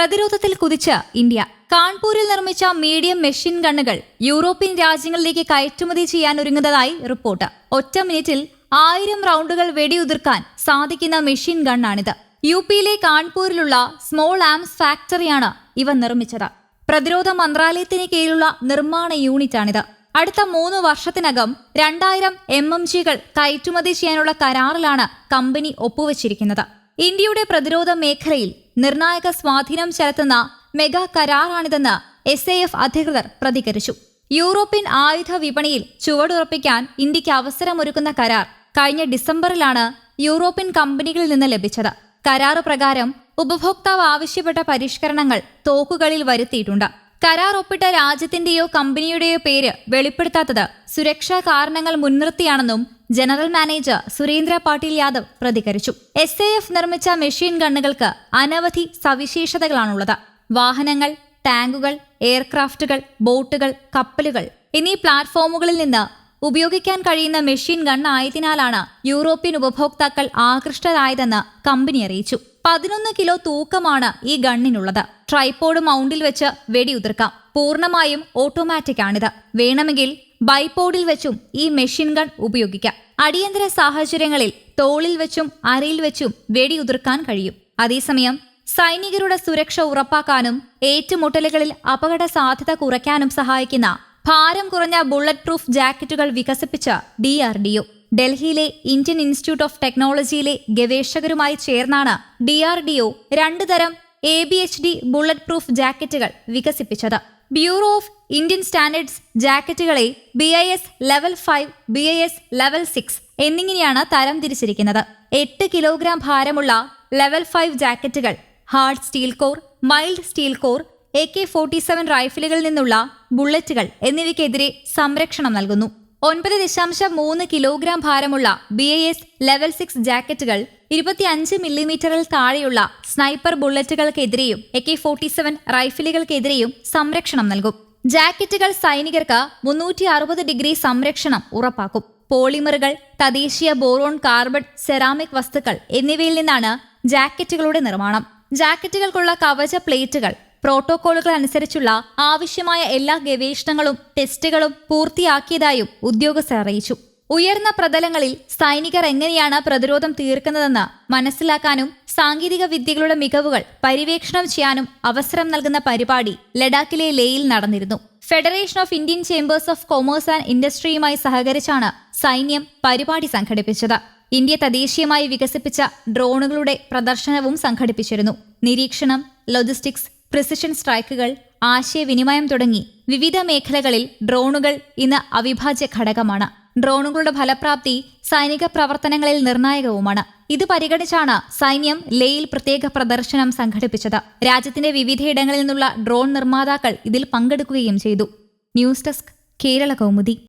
പ്രതിരോധത്തിൽ കുതിച്ച് ഇന്ത്യ. കാൺപൂരിൽ നിർമ്മിച്ച മീഡിയം മെഷീൻ ഗണ്ണുകൾ യൂറോപ്യൻ രാജ്യങ്ങളിലേക്ക് കയറ്റുമതി ചെയ്യാൻ ഒരുങ്ങുന്നതായി റിപ്പോർട്ട്. ഒറ്റ മിനിറ്റിൽ ആയിരം റൗണ്ടുകൾ വെടിയുതിർക്കാൻ സാധിക്കുന്ന മെഷീൻ ഗണ്ണാണിത്. യു പിയിലെ കാൺപൂരിലുള്ള സ്മോൾ ആംസ് ഫാക്ടറിയാണ് ഇവ നിർമ്മിച്ചത്. പ്രതിരോധ മന്ത്രാലയത്തിന് കീഴിലുള്ള നിർമ്മാണ യൂണിറ്റാണിത്. അടുത്ത മൂന്ന് വർഷത്തിനകം രണ്ടായിരം എം എം ജികൾ കയറ്റുമതി ചെയ്യാനുള്ള കരാറിലാണ് കമ്പനി ഒപ്പുവച്ചിരിക്കുന്നത്. ഇന്ത്യയുടെ പ്രതിരോധ മേഖലയിൽ നിർണായക സ്വാധീനം ചെലുത്തുന്ന മെഗാ കരാറാണിതെന്ന് എസ് എ എഫ് അധികൃതർ പ്രതികരിച്ചു. യൂറോപ്യൻ ആയുധ വിപണിയിൽ ചുവടുറപ്പിക്കാൻ ഇന്ത്യയ്ക്ക് അവസരമൊരുക്കുന്ന കരാർ കഴിഞ്ഞ ഡിസംബറിലാണ് യൂറോപ്യൻ കമ്പനികളിൽ നിന്ന് ലഭിച്ചത്. കരാറ് പ്രകാരം ഉപഭോക്താവ് ആവശ്യപ്പെട്ട പരിഷ്കരണങ്ങൾ തോക്കുകളിൽ വരുത്തിയിട്ടുണ്ട്. കരാർ ഒപ്പിട്ട രാജ്യത്തിന്റെയോ കമ്പനിയുടെയോ പേര് വെളിപ്പെടുത്താത്തത് സുരക്ഷാ കാരണങ്ങൾ മുൻനിർത്തിയാണെന്നും ജനറൽ മാനേജർ സുരേന്ദ്ര പാട്ടീൽ യാദവ് പ്രതികരിച്ചു. എസ് എ എഫ് നിർമ്മിച്ച മെഷീൻ ഗണ്ണുകൾക്ക് അനവധി സവിശേഷതകളാണുള്ളത്. വാഹനങ്ങൾ ടാങ്കുകൾ എയർക്രാഫ്റ്റുകൾ ബോട്ടുകൾ കപ്പലുകൾ എന്നീ പ്ലാറ്റ്ഫോമുകളിൽ നിന്ന് ഉപയോഗിക്കാൻ കഴിയുന്ന മെഷീൻ ഗൺ ആയതിനാലാണ് യൂറോപ്യൻ ഉപഭോക്താക്കൾ ആകൃഷ്ടരായതെന്ന് കമ്പനി അറിയിച്ചു. പതിനൊന്ന് കിലോ തൂക്കമാണ് ഈ ഗണ്ണിനുള്ളത്. ട്രൈപോഡ് മൗണ്ടിൽ വെച്ച് വെടിയുതിർക്കാം പൂർണമായും ഓട്ടോമാറ്റിക് ആണിത്. വേണമെങ്കിൽ ബൈപോഡിൽ വെച്ചും ഈ മെഷീൻ ഗൺ ഉപയോഗിക്കാം. അടിയന്തര സാഹചര്യങ്ങളിൽ തോളിൽ വെച്ചും അരയിൽ വെച്ചും വെടിയുതിർക്കാൻ കഴിയും. അതേസമയം സൈനികരുടെ സുരക്ഷ ഉറപ്പാക്കാനും ഏറ്റുമുട്ടലുകളിൽ അപകട സാധ്യത കുറയ്ക്കാനും സഹായിക്കുന്ന ഭാരം കുറഞ്ഞ ബുള്ളറ്റ് പ്രൂഫ് ജാക്കറ്റുകൾ വികസിപ്പിച്ച ഡി ആർ ഡി ഒ ഡൽഹിയിലെ ഇന്ത്യൻ ഇൻസ്റ്റിറ്റ്യൂട്ട് ഓഫ് ടെക്നോളജിയിലെ ഗവേഷകരുമായി ചേർന്നാണ് ഡി ആർ ഡി ഒ രണ്ട് തരം A B H D bullet proof ജാക്കറ്റുകൾ വികസിപ്പിച്ചത്. Bureau of Indian standards ജാക്കറ്റുകളെ B I S level five B I S level six എന്നിങ്ങനെയാണ് തരം തിരിച്ചിരിക്കുന്നത്. എട്ട് കിലോഗ്രാം ഭാരമുള്ള level five ജാക്കറ്റുകൾ hard steel core mild steel core A K forty seven റൈഫിലുകളിൽ നിന്നുള്ള ബുള്ളറ്റുകൾ എന്നിവയ്ക്കെതിരെ സംരക്ഷണം നൽകുന്നു. ഒൻപത് ദശാംശം മൂന്ന് കിലോഗ്രാം ഭാരമുള്ള B I S level six ജാക്കറ്റുകൾ ഇരുപത്തിയഞ്ച് മില്ലിമീറ്ററിൽ താഴെയുള്ള സ്നൈപ്പർ ബുള്ളറ്റുകൾക്കെതിരെയും എ കെ ഫോർട്ടി സെവൻ റൈഫിലുകൾക്കെതിരെയും സംരക്ഷണം നൽകും. ജാക്കറ്റുകൾ സൈനികർക്ക് മുന്നൂറ്റി അറുപത് ഡിഗ്രി സംരക്ഷണം ഉറപ്പാക്കും. പോളിമറുകൾ തദ്ദേശീയ ബോറോൺ കാർബൺ സെറാമിക് വസ്തുക്കൾ എന്നിവയിൽ നിന്നാണ് ജാക്കറ്റുകളുടെ നിർമ്മാണം. ജാക്കറ്റുകൾക്കുള്ള കവച പ്ലേറ്റുകൾ പ്രോട്ടോകോളുകൾ അനുസരിച്ചുള്ള ആവശ്യമായ എല്ലാ ഗവേഷണങ്ങളും ടെസ്റ്റുകളും പൂർത്തിയാക്കിയതായും ഉദ്യോഗസ്ഥർ അറിയിച്ചു. ഉയർന്ന പ്രതലങ്ങളിൽ സൈനികർ എങ്ങനെയാണ് പ്രതിരോധം തീർക്കുന്നതെന്ന് മനസ്സിലാക്കാനും സാങ്കേതിക വിദ്യകളുടെ മികവുകൾ പര്യവേക്ഷണം ചെയ്യാനും അവസരം നൽകുന്ന പരിപാടി ലഡാക്കിലെ ലേയിൽ നടന്നിരുന്നു. Federation of Indian chambers of commerce and ഇൻഡസ്ട്രിയുമായി സഹകരിച്ചാണ് സൈന്യം പരിപാടി സംഘടിപ്പിച്ചത്. ഇന്ത്യ തദ്ദേശീയമായി വികസിപ്പിച്ച ഡ്രോണുകളുടെ പ്രദർശനവും സംഘടിപ്പിച്ചിരുന്നു. നിരീക്ഷണം ലോജിസ്റ്റിക്സ് പ്രിസിഷൻ സ്ട്രൈക്കുകൾ ആശയവിനിമയം തുടങ്ങി. വിവിധ മേഖലകളിൽ ഡ്രോണുകൾ ഇന്ന് അവിഭാജ്യ ഘടകമാണ്. ഡ്രോണുകളുടെ ഫലപ്രാപ്തി സൈനിക പ്രവർത്തനങ്ങളിൽ നിർണായകവുമാണ്. ഇത് പരിഗണിച്ചാണ് സൈന്യം ലേയിൽ പ്രത്യേക പ്രദർശനം സംഘടിപ്പിച്ചത്. രാജ്യത്തിന്റെ വിവിധയിടങ്ങളിൽ നിന്നുള്ള ഡ്രോൺ നിർമ്മാതാക്കൾ ഇതിൽ പങ്കെടുക്കുകയും ചെയ്തു. News desk Kerala Kaumudi.